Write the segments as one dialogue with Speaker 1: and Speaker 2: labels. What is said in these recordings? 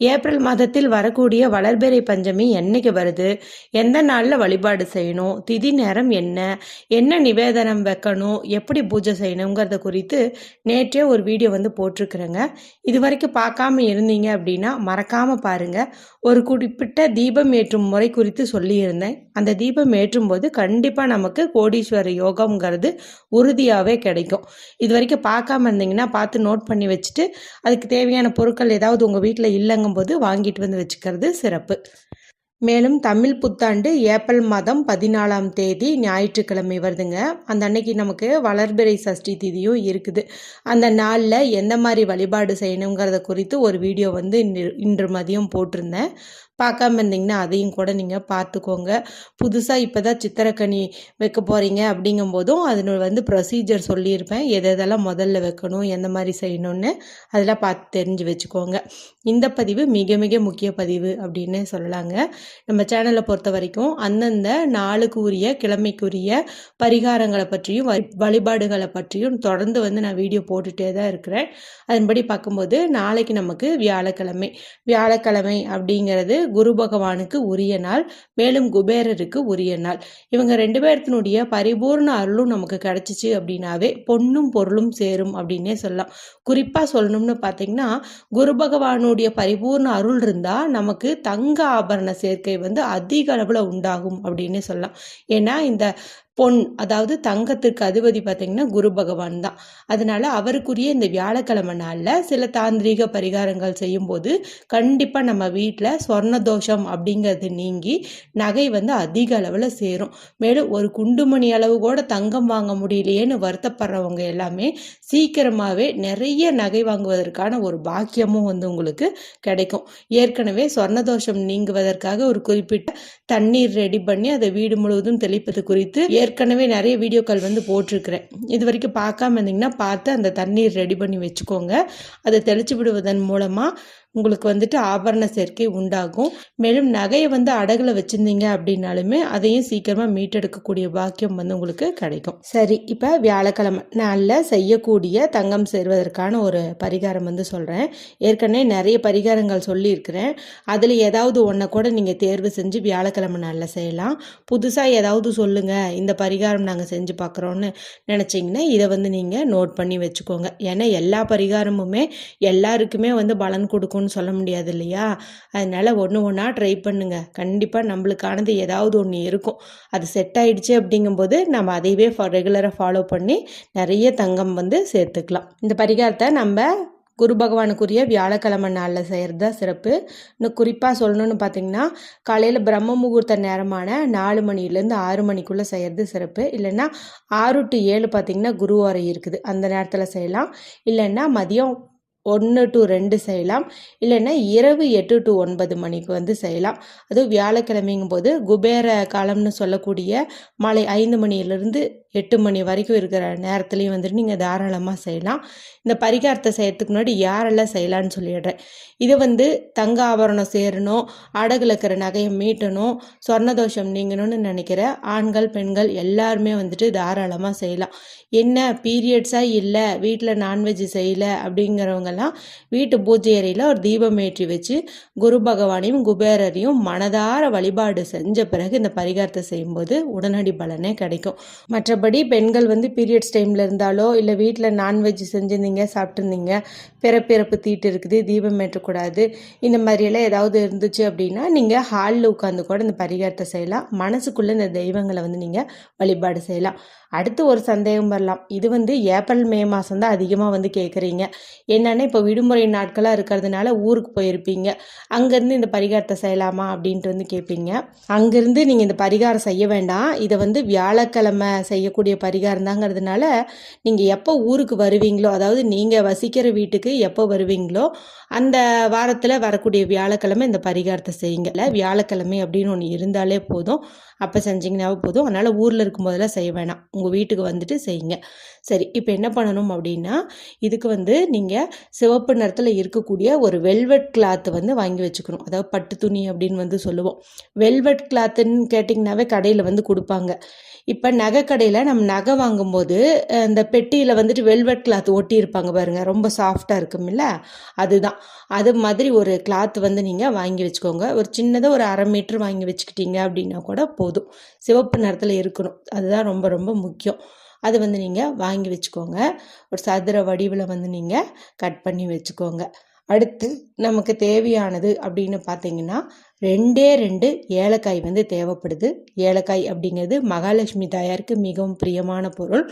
Speaker 1: April மாதத்தில் வரக்கூடிய வளர்பிறை பஞ்சமி என்னைக்கு வருது? எந்த நாளில் வழிபாடு செய்யணும்? திதி நேரம் என்ன? என்ன நிவேதனம் வைக்கணும்? எப்படி பூஜை செய்யணுங்கிறத குறித்து நேற்றே ஒரு வீடியோ வந்து போட்டிருக்கிறேங்க. இது வரைக்கும் பார்க்காம இருந்தீங்க அப்படின்னா மறக்காமல் பாருங்கள் ஒரு குறிப்பிட்ட தீபம் ஏற்றும் முறை குறித்து சொல்லியிருந்தேன். அந்த தீபம் ஏற்றும் போது கண்டிப்பாக நமக்கு கோடீஸ்வர யோகம்ங்கிறது உறுதியாகவே கிடைக்கும். இது வரைக்கும் பார்க்காம இருந்தீங்கன்னா பார்த்து நோட் பண்ணி வச்சுட்டு அதுக்கு தேவையான பொருட்கள் ஏதாவது உங்கள் வீட்டில் இல்லைங்க வாங்கும்போது வாங்கிட்டு வந்து வச்சுக்கிறது சிறப்பு. மேலும் தமிழ் புத்தாண்டு ஏப்ரல் மாதம் பதினாலாம் தேதி ஞாயிற்றுக்கிழமை வருதுங்க. அந்த அன்னைக்கு நமக்கு வளர்பிறை சஷ்டி திதியும் இருக்குது. அந்த நாளில் எந்த மாதிரி வழிபாடு செய்யணுங்கிறத குறித்து ஒரு வீடியோ வந்து இன்று இன்று மதியம் போட்டிருந்தேன். பார்க்காம இருந்தீங்கன்னா அதையும் கூட நீங்கள் பார்த்துக்கோங்க. புதுசாக இப்போ தான் சித்திரக்கனி வைக்க போகிறீங்க அப்படிங்கும்போதும் அதனோட வந்து ப்ரொசீஜர் சொல்லியிருப்பேன். எதை எதெல்லாம் முதல்ல வைக்கணும் எந்த மாதிரி செய்யணும்னு அதெல்லாம் பார்த்து தெரிஞ்சு வச்சுக்கோங்க. இந்த பதிவு மிக மிக முக்கிய பதிவு அப்படின்னு சொல்லலாங்க. நம்ம சேனலை பொறுத்த வரைக்கும் அந்தந்த நாளுக்கு உரிய கிழமைக்குரிய பரிகாரங்களை பற்றியும் வழிபாடுகளை பற்றியும் தொடர்ந்து வந்து நான் வீடியோ போட்டுகிட்டே தான் இருக்கிறேன். அதன்படி பார்க்கும்போது நாளைக்கு நமக்கு வியாழக்கிழமை. வியாழக்கிழமை அப்படிங்கிறது குரு பகவானுக்கு உரிய நாள் மேலும் குபேரருக்கு உரிய நாள். இவங்க ரெண்டு பேர்த்தினுடைய பரிபூர்ண அருளும் நமக்கு கிடைச்சிச்சு அப்படின்னாவே பொண்ணும் பொருளும் சேரும் அப்படின்னே சொல்லலாம். குறிப்பாக சொல்லணும்னு பார்த்தீங்கன்னா குரு பகவானுடைய பரிபூர்ண அருள் இருந்தால் நமக்கு தங்க ஆபரண சேர்க்கை வந்து அதிக அளவில் உண்டாகும் அப்படின்னே சொல்லலாம். ஏன்னா இந்த பொன் அதாவது தங்கத்திற்கு அதிபதி பார்த்திங்கன்னா குரு பகவான் தான். அதனால் அவருக்குரிய இந்த வியாழக்கிழமை நாளில் சில தாந்திரீக பரிகாரங்கள் செய்யும்போது கண்டிப்பாக நம்ம வீட்டில் சொர்ண தோஷம் அப்படிங்கிறது நீங்கி நகை வந்து அதிக அளவில் சேரும். மேலும் ஒரு குண்டுமணி அளவு கூட தங்கம் வாங்க முடியலையேன்னு வருத்தப்படுறவங்க எல்லாமே சீக்கிரமாகவே நிறைய நகை வாங்குவதற்கான ஒரு பாக்கியமும் வந்து உங்களுக்கு கிடைக்கும். ஏற்கனவே சொர்ண தோஷம் நீங்குவதற்காக ஒரு குறிப்பிட்ட தண்ணீர் ரெடி பண்ணி அதை வீடு முழுவதும் தெளிப்பது குறித்து ஏற்கனவே நிறைய வீடியோக்கள் வந்து போட்டிருக்கிறேன். இது வரைக்கும் பார்க்காம இருந்தீங்கன்னா பார்த்து அந்த தண்ணீர் ரெடி பண்ணி வச்சுக்கோங்க. அதை தெளிச்சு விடுவதன் மூலமாக உங்களுக்கு வந்துட்டு ஆபரண சேர்க்கை உண்டாகும். மேலும் நகையை வந்து அடகுல வச்சுருந்தீங்க அப்படின்னாலுமே அதையும் சீக்கிரமாக மீட்டெடுக்கக்கூடிய பாக்கியம் வந்து உங்களுக்கு கிடைக்கும். சரி இப்போ வியாழக்கிழமை நாளில் செய்யக்கூடிய தங்கம் சேர்வதற்கான ஒரு பரிகாரம் வந்து சொல்கிறேன் ஏற்கனவே நிறைய பரிகாரங்கள் சொல்லியிருக்கிறேன். அதில் ஏதாவது ஒன்றை கூட நீங்கள் தேர்வு செஞ்சு வியாழக்கிழமை நாளில் செய்யலாம். புதுசாக ஏதாவது சொல்லுங்கள் இந்த பரிகாரம் நாங்கள் செஞ்சு பார்க்குறோன்னு நினச்சிங்கன்னா இதை வந்து நீங்கள் நோட் பண்ணி வச்சுக்கோங்க. ஏன்னா எல்லா பரிகாரமுமே எல்லாருக்குமே வந்து பலன் கொடுக்கும்னு சொல்ல முடியாது இல்லையா? அதனால் ஒன்று ஒன்றா ட்ரை பண்ணுங்கள் கண்டிப்பாக நம்மளுக்கானது ஏதாவது ஒன்று இருக்கும். அது செட் ஆகிடுச்சு அப்படிங்கும்போது நம்ம அதையவே ரெகுலராக ஃபாலோ பண்ணி நிறைய தங்கம் வந்து சேர்த்துக்கலாம். இந்த பரிகாரத்தை நம்ம குரு பகவானுக்குரிய வியாழக்கிழமை நாளில் செய்கிறது தான் சிறப்பு. இன்னும் குறிப்பாக சொல்லணும்னு பார்த்தீங்கன்னா காலையில் பிரம்ம முகூர்த்த நேரமான நாலு மணிலேருந்து ஆறு மணிக்குள்ளே செய்கிறது சிறப்பு. இல்லைன்னா ஆறு டு ஏழு பார்த்திங்கன்னா குருவாரை இருக்குது. அந்த நேரத்தில் செய்யலாம். இல்லைன்னா மதியம் ஒன்று டு ரெண்டு செய்யலாம். இல்லைன்னா இரவு எட்டு டு ஒன்பது மணிக்கு வந்து செய்யலாம். அதுவும் வியாழக்கிழமைங்கும் போது குபேர காலம்னு சொல்லக்கூடிய மாலை ஐந்து மணியிலிருந்து எட்டு மணி வரைக்கும் இருக்கிற நேரத்துலையும் வந்துட்டு நீங்கள் தாராளமாக செய்யலாம். இந்த பரிகாரத்தை செய்யறதுக்கு முன்னாடி யாரெல்லாம் செய்யலான்னு சொல்லிடுறேன். இது வந்து தங்க ஆபரணம் சேரணும் அடகுல இருக்கிற நகையை மீட்டணும் சொர்ணதோஷம் நீங்கணும்னு நினைக்கிற ஆண்கள் பெண்கள் எல்லாருமே வந்துட்டு தாராளமாக செய்யலாம். என்ன பீரியட்ஸாக இல்லை வீட்டில் நான்வெஜ் செய்யலை அப்படிங்கிறவங்கெல்லாம் வீட்டு பூஜை அறையில் ஒரு தீபம் ஏற்றி வச்சு குரு பகவானையும் குபேரரையும் மனதார வழிபாடு செஞ்ச பிறகு இந்த பரிகாரத்தை செய்யும்போது உடனடி பலனே கிடைக்கும். மற்ற மற்றபடி பெண்கள் வந்து பீரியட்ஸ் டைமில் இருந்தாலோ இல்லை வீட்டில் நான்வெஜ் செஞ்சுருந்தீங்க சாப்பிட்ருந்தீங்க பிறப்பிறப்பு தீட்டு இருக்குது தீபம் ஏற்றக்கூடாது இந்த மாதிரியெல்லாம் ஏதாவது இருந்துச்சு அப்படின்னா நீங்கள் ஹாலில் உட்காந்து கூட இந்த பரிகாரத்தை செய்யலாம். மனசுக்குள்ளே இந்த தெய்வங்களை வந்து நீங்கள் வழிபாடு செய்யலாம். அடுத்து ஒரு சந்தேகம் வரலாம். இது வந்து ஏப்ரல் மே மாதம் தான் அதிகமாக வந்து கேட்குறீங்க என்னென்னா இப்போ விடுமுறை நாட்களாக இருக்கிறதுனால ஊருக்கு போயிருப்பீங்க. அங்கேருந்து இந்த பரிகாரத்தை செய்யலாமா அப்படின்ட்டு வந்து கேட்பீங்க அங்கேருந்து நீங்கள் இந்த பரிகாரம் செய்ய வேண்டாம். இதை வந்து வியாழக்கிழமை செய்யக்கூடிய பரிகாரம் தாங்கிறதுனால நீங்கள் எப்போ ஊருக்கு வருவீங்களோ அதாவது நீங்கள் வசிக்கிற வீட்டுக்கு எப்போ வருவீங்களோ அந்த வாரத்தில் வரக்கூடிய வியாழக்கிழமை இந்த பரிகாரத்தை செய்யுங்க. வியாழக்கிழமை அப்படின்னு ஒன்று இருந்தாலே போதும். அப்போ செஞ்சிங்கனாவே போதும். அதனால் ஊரில் இருக்கும்போதெல்லாம் செய்ய வேணாம். உங்கள் வீட்டுக்கு வந்துட்டு செய்யுங்க. சரி இப்போ என்ன பண்ணணும் அப்படின்னா இதுக்கு வந்து நீங்கள் சிவப்பு நிறத்தில் இருக்கக்கூடிய ஒரு வெல்வெட் கிளாத் வந்து வாங்கி வச்சுக்கணும். அதாவது பட்டு துணி அப்படின்னு வந்து சொல்லுவோம். வெல்வெட் கிளாத்துன்னு கேட்டிங்கனாவே கடையில் வந்து கொடுப்பாங்க. இப்போ நகை கடையில் நம்ம நகை வாங்கும்போது அந்த இந்த பெட்டியில் வந்துட்டு வெல்வெட் கிளாத் ஒட்டியிருப்பாங்க பாருங்கள் ரொம்ப சாஃப்டாக இருக்கும்ல? அதுதான். அது மாதிரி ஒரு கிளாத் வந்து நீங்கள் வாங்கி வச்சுக்கோங்க. ஒரு சின்னதாக ஒரு அரை மீட்ரு வாங்கி வச்சுக்கிட்டீங்க அப்படின்னா கூட போதும். போதும். சிவப்பு நிறத்தில் இருக்கணும். அதுதான் ரொம்ப ரொம்ப முக்கியம். அது வந்து நீங்கள் வாங்கி வச்சுக்கோங்க. ஒரு சதுர வடிவில் வந்து நீங்கள் கட் பண்ணி வச்சுக்கோங்க. அடுத்து நமக்கு தேவையானது அப்படின்னு பார்த்தீங்கன்னா ரெண்டே ரெண்டு ஏலக்காய் வந்து தேவைப்படுது. ஏலக்காய் அப்படிங்கிறது மகாலட்சுமி தாயாருக்கு மிகவும் பிரியமான பொருள்.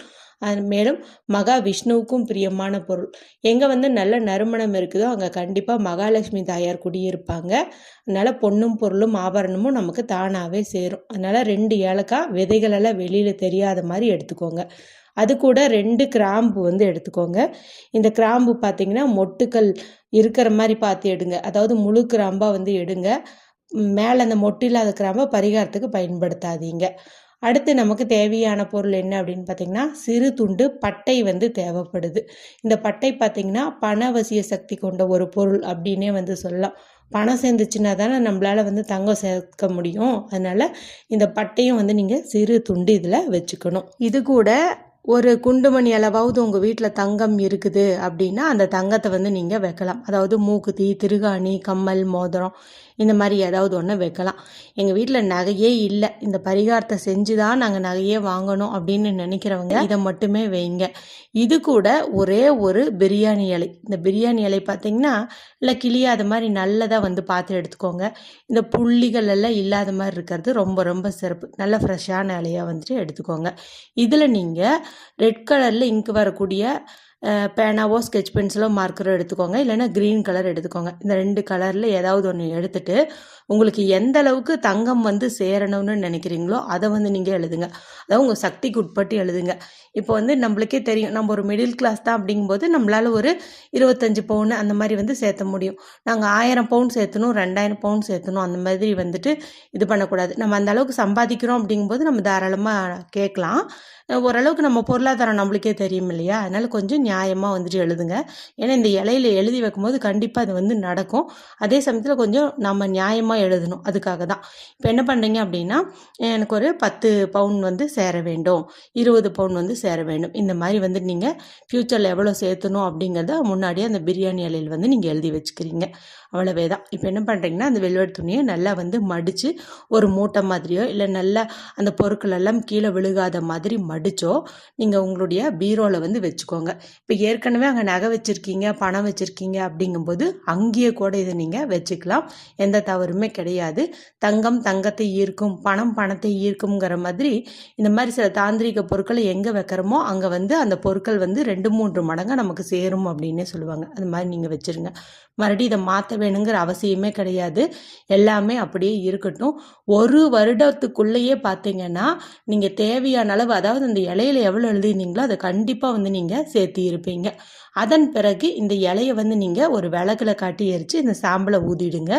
Speaker 1: அது மேலும் மகா விஷ்ணுவுக்கும் பிரியமான பொருள். எங்கே வந்து நல்ல நறுமணம் இருக்குதோ அங்கே கண்டிப்பாக மகாலட்சுமி தாயார் குடியிருப்பாங்க. அதனால் பொண்ணும் பொருளும் ஆபரணமும் நமக்கு தானாகவே சேரும். அதனால் ரெண்டு ஏலக்காய் விதைகளெல்லாம் வெளியில் தெரியாத மாதிரி எடுத்துக்கோங்க. அது கூட ரெண்டு கிராம்பு வந்து எடுத்துக்கோங்க. இந்த கிராம்பு பார்த்தீங்கன்னா மொட்டுக்கள் இருக்கிற மாதிரி பார்த்து எடுங்க. அதாவது முழு கிராம்பாக வந்து எடுங்க. மேலே அந்த மொட்டு இல்லாத கிராம்பை பரிகாரத்துக்கு பயன்படுத்தாதீங்க. அடுத்து நமக்கு தேவையான பொருள் என்ன அப்படின்னு பார்த்தீங்கன்னா சிறு துண்டு பட்டை வந்து தேவைப்படுது. இந்த பட்டை பார்த்தீங்கன்னா பணவசிய சக்தி கொண்ட ஒரு பொருள் அப்படின்னே வந்து சொல்லலாம். பணம் சேர்ந்துச்சுன்னா தானே நம்மளால் வந்து தங்கம் சேர்க்க முடியும். அதனால் இந்த பட்டையும் வந்து நீங்கள் சிறு துண்டு இதில் வச்சுக்கணும். இது கூட ஒரு குண்டுமணி அளவாவது உங்கள் வீட்டில் தங்கம் இருக்குது அப்படின்னா அந்த தங்கத்தை வந்து நீங்கள் வைக்கலாம். அதாவது மூக்குத்தி திருகாணி கம்மல் மோதிரம் இந்த மாதிரி ஏதாவது ஒன்று வைக்கலாம். எங்கள் வீட்டில் நகையே இல்லை. இந்த பரிகாரத்தை செஞ்சு தான் நாங்கள் நகையே வாங்கணும் அப்படின்னு நினைக்கிறவங்க இதை மட்டுமே வைங்க. இது கூட ஒரே ஒரு பிரியாணி இலை. இந்த பிரியாணி இலை பார்த்தீங்கன்னா இல்லை கிளியாத மாதிரி நல்லதாக வந்து பார்த்து எடுத்துக்கோங்க. இந்த புள்ளிகள் எல்லாம் இல்லாத மாதிரி இருக்கிறது ரொம்ப ரொம்ப சிறப்பு. நல்ல ஃப்ரெஷ்ஷான இலையாக வந்துட்டு எடுத்துக்கோங்க. இதில் நீங்கள் ரெட் கலரில் இங்கு வரக்கூடிய பேனாவோ ஸ்கெட்ச் பென்சிலோ மார்க்கரோ எடுத்துக்கோங்க. இல்லைன்னா க்ரீன் கலர் எடுத்துக்கோங்க. இந்த ரெண்டு கலரில் ஏதாவது ஒன்று எடுத்துகிட்டு உங்களுக்கு எந்த அளவுக்கு தங்கம் வந்து சேரணும்னு நினைக்கிறீங்களோ அதை வந்து நீங்கள் எழுதுங்க. அதாவது உங்கள் சக்திக்கு உட்பட்டு எழுதுங்க. இப்போ வந்து நம்மளுக்கே தெரியும் நம்ம ஒரு மிடில் கிளாஸ் தான் அப்படிங்கும்போது நம்மளால் ஒரு இருபத்தஞ்சு பவுன் அந்த மாதிரி வந்து சேர்த்த முடியும். நாங்கள் ஆயிரம் பவுன் சேர்த்தணும் ரெண்டாயிரம் பவுன் சேர்த்தணும் அந்த மாதிரி வந்துட்டு இது பண்ணக்கூடாது. நம்ம அந்த அளவுக்கு சம்பாதிக்கிறோம் அப்படிங்கும்போது நம்ம தாராளமாக கேட்கலாம். ஓரளவுக்கு நம்ம பொருளாதாரம் நம்மளுக்கே தெரியும் இல்லையா? அதனால கொஞ்சம் நியாயமாக வந்துட்டு எழுதுங்க. ஏன்னா இந்த இலையில எழுதி வைக்கும்போது கண்டிப்பாக அது வந்து நடக்கும். அதே சமயத்தில் கொஞ்சம் நம்ம நியாயமாக எழுதணும். அதுக்காக தான் இப்போ என்ன பண்ணுறீங்க அப்படின்னா எனக்கு ஒரு பத்து பவுன் வந்து சேர வேண்டும். இருபது பவுன் வந்து சேர வேண்டும். இந்த மாதிரி வந்து நீங்கள் ஃப்யூச்சரில் எவ்வளோ சேர்த்தணும் அப்படிங்கிறத முன்னாடியே அந்த பிரியாணி இலையில் வந்து நீங்கள் எழுதி வச்சுக்கிறீங்க. அவ்வளவே தான் இப்போ என்ன பண்ணுறீங்கன்னா அந்த வெல்வெட் துணியை நல்லா வந்து மடித்து ஒரு மூட்டை மாதிரியோ இல்லை நல்லா அந்த பொருட்கள் எல்லாம் கீழே விழுகாத மாதிரி மடித்தோ நீங்கள் உங்களுடைய பீரோவில் வந்து வச்சுக்கோங்க. இப்போ ஏற்கனவே அங்கே நகை வச்சுருக்கீங்க பணம் வச்சுருக்கீங்க அப்படிங்கும்போது அங்கேயே கூட இதை நீங்கள் வச்சுக்கலாம். எந்த தவறுமே கிடையாது. தங்கம் தங்கத்தை ஈர்க்கும் பணம் பணத்தை ஈர்க்குங்கிற மாதிரி இந்த மாதிரி சில தாந்திரிக பொருட்களை எங்கே வைக்கிறோமோ அங்கே வந்து அந்த பொருட்கள் வந்து ரெண்டு மூன்று மடங்காக நமக்கு சேரும் அப்படின்னே சொல்லுவாங்க. அது மாதிரி நீங்கள் வச்சுருங்க. மறுபடியும் இதை மாற்ற வேணுங்கிற அவசியமே கிடையாது. எல்லாமே அப்படியே இருக்கட்டும். ஒரு வருடத்துக்குள்ளேயே பார்த்தீங்கன்னா நீங்கள் தேவையான அளவு அதாவது அந்த இலையில எவ்வளோ எழுதினீங்களோ அதை கண்டிப்பாக வந்து நீங்கள் சேர்த்து இருப்பீங்க. அதன் பிறகு இந்த இலையை வந்து நீங்கள் ஒரு விளக்குல காட்டி எரித்து இந்த சாம்பலை ஊதிடுங்க.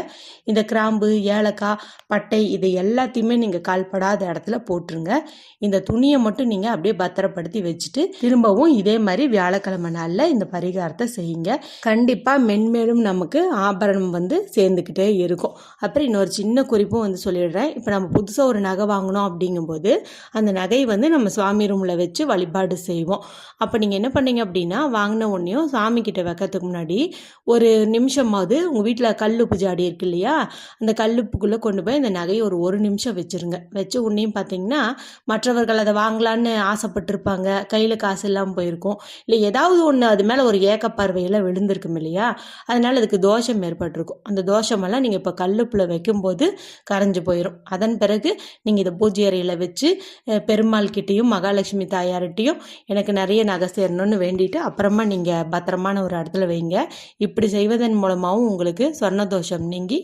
Speaker 1: இந்த கிராம்பு ஏலக்காய் பட்டை இது எல்லாத்தையுமே நீங்கள் கால்படாத இடத்துல போட்டுருங்க. இந்த துணியை மட்டும் நீங்கள் அப்படியே பத்திரப்படுத்தி வச்சுட்டு திரும்பவும் இதே மாதிரி வியாழக்கிழமை நாளில் இந்த பரிகாரத்தை செய்யுங்க. கண்டிப்பாக மென்மேலும் நமக்கு ஆபரணம் வந்து சேர்ந்துக்கிட்டே இருக்கும். அப்புறம் இன்னொரு சின்ன குறிப்பும் வந்து சொல்லிடுறேன். இப்போ நம்ம புதுசாக ஒரு நகை வாங்கினோம் அப்படிங்கும்போது அந்த நகை வந்து நம்ம சுவாமி ரூமில் வச்சு வழிபாடு செய்வோம். அப்போ நீங்கள் என்ன பண்ணீங்க அப்படின்னா வாங்கின உடனேயும் சாமி கிட்ட வைக்கிறதுக்கு முன்னாடி ஒரு நிமிஷமாவது உங்கள் வீட்டில் கல் பூஜாடி இருக்கு இல்லையா அந்த கல்லுப்புக்குள்ளே கொண்டு போய் இந்த நகையை ஒரு ஒரு நிமிஷம் வச்சுருங்க. வச்ச உடனே பார்த்தீங்கன்னா மற்றவர்கள் அதை வாங்கலான்னு ஆசைப்பட்டிருப்பாங்க. கையில் காசு இல்லாமல் போயிருக்கும். இல்லை ஏதாவது ஒன்று அது மேலே ஒரு ஏக்க பார்வையெல்லாம் விழுந்திருக்கும் இல்லையா? அதனால் அதுக்கு தோஷம் ஏற்பட்டிருக்கும். அந்த தோஷமெல்லாம் நீங்கள் இப்போ கல்லுப்பில் வைக்கும்போது கரைஞ்சு போயிடும் அதன் பிறகு நீங்கள் இதை பூஜை அறையில் வச்சு பெருமாள் கிட்டேயும் மகாலட்சுமி தாயார்கிட்டையும் எனக்கு நிறைய நகை சேரணும்னு வேண்டிட்டு அப்புறமா நீங்கள் பத்திரமான ஒரு இடத்துல வைங்க. இப்படி செய்வதன் மூலமாகவும் உங்களுக்கு சொர்ண தோஷம் நீங்கி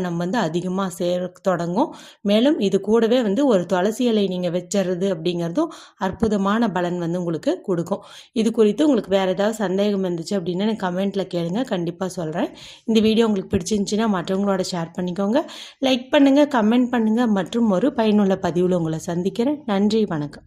Speaker 1: வண்ணம் வந்து அதிகமாக சேர தொடங்கும். மேலும் இது கூடவே வந்து ஒரு துளசி இலை நீங்கள் வச்சுறது அப்படிங்கிறதும் அற்புதமான பலன் வந்து உங்களுக்கு கொடுக்கும். இது குறித்து உங்களுக்கு வேறு ஏதாவது சந்தேகம் இருந்துச்சு அப்படின்னு எனக்கு கமெண்ட்டில் கேளுங்க. கண்டிப்பாக சொல்கிறேன் இந்த வீடியோ உங்களுக்கு பிடிச்சிருந்துச்சின்னா மற்றவங்களோட ஷேர் பண்ணிக்கோங்க. லைக் பண்ணுங்கள் கமெண்ட் பண்ணுங்கள் மற்றும் ஒரு பயனுள்ள பதிவில் உங்களை சந்திக்கிறேன். நன்றி வணக்கம்.